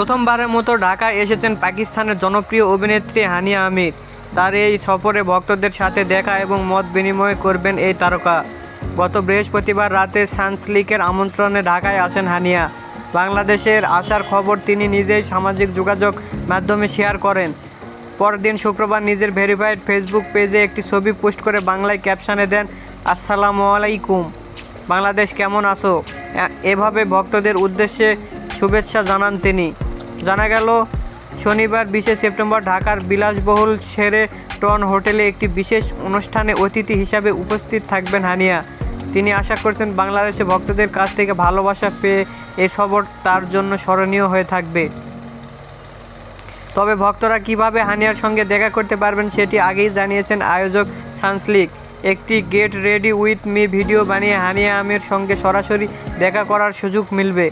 প্রথমবারের মতো ঢাকায় এসেছেন পাকিস্তানের জনপ্রিয় অভিনেত্রী হানিয়া আমির। তার এই সফরে ভক্তদের সাথে দেখা এবং মত বিনিময় করবেন এই তারকা। গত বৃহস্পতিবার রাতে সানসলিকের আমন্ত্রণে ঢাকায় আসেন হানিয়া। বাংলাদেশের আসার খবর তিনি নিজেই সামাজিক যোগাযোগ মাধ্যমে শেয়ার করেন। পরদিন শুক্রবার নিজের ভেরিফাইড ফেসবুক পেজে একটি ছবি পোস্ট করে বাংলায় ক্যাপশনে দেন, আসসালামু আলাইকুম। বাংলাদেশ কেমন আছো? এভাবে ভক্তদের উদ্দেশ্যে শুভেচ্ছা জানান তিনি। জানা গেল, শনিবার বিশে সেপ্টেম্বর ঢাকার বিলাসবহুল সেরে টন হোটেলে একটি বিশেষ অনুষ্ঠানে অতিথি হিসাবে উপস্থিত থাকবেন হানিয়া। তিনি আশা করছেন বাংলাদেশে ভক্তদের কাছ থেকে ভালোবাসা পেয়ে এই সফর তার জন্য স্মরণীয় হয়ে থাকবে। তবে ভক্তরা কীভাবে হানিয়ার সঙ্গে দেখা করতে পারবেন সেটি আগেই জানিয়েছেন আয়োজক সানসলিক। একটি get ready with me video বানিয়ে হানিয়া আমের সঙ্গে সরাসরি দেখা করার সুযোগ মিলবে।